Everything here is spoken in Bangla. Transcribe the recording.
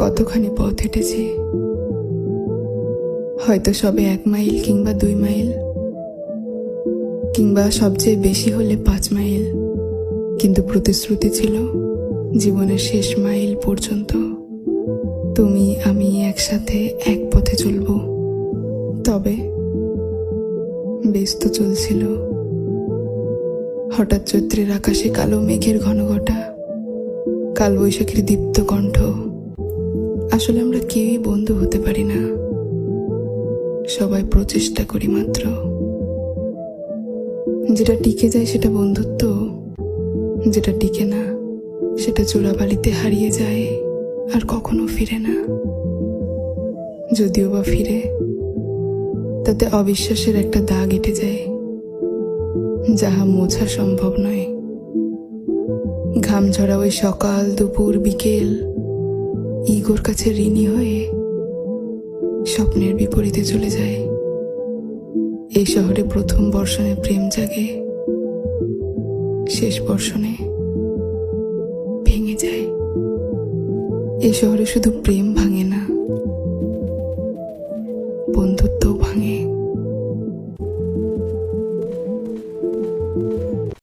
কতখানি পথ হেঁটেছি। হয়তো সবে এক মাইল কিংবা দুই মাইল, কিংবা সবচেয়ে বেশি হলে পাঁচ মাইল। কিন্তু প্রতিশ্রুতি ছিল, জীবনের শেষ মাইল পর্যন্ত তুমি আমি একসাথে এক পথে চলব। তবে ব্যস্ত চলছিল। হঠাৎ চৈত্রের আকাশে কালো মেঘের ঘনঘটা কাল বৈশাখীর দীপ্ত কণ্ঠ আসলে আমরা কেউই বন্ধু হতে পারি না। সবাই প্রচেষ্টা করি মাত্র। যেটা টিকে যায় সেটা বন্ধুত্ব, যেটা টিকে না সেটা চোরাবালিতে হারিয়ে যায় আর কখনো ফিরে না। যদিও বা ফিরে, তাতে অবিশ্বাসের একটা দাগ এঁটে যায়, যাহা মোছা সম্ভব নয়। ঘাম ঝরা ওই সকাল দুপুর বিকেল ইগোর কাছে ঋণী হয়ে স্বপ্নের বিপরীতে চলে যায়। এই শহরে প্রথম বর্ষণে প্রেম জাগে, শেষ বর্ষণে ভেঙে যায়। এই শহরে শুধু প্রেম ভাঙে না, বন্ধুত্বও ভাঙে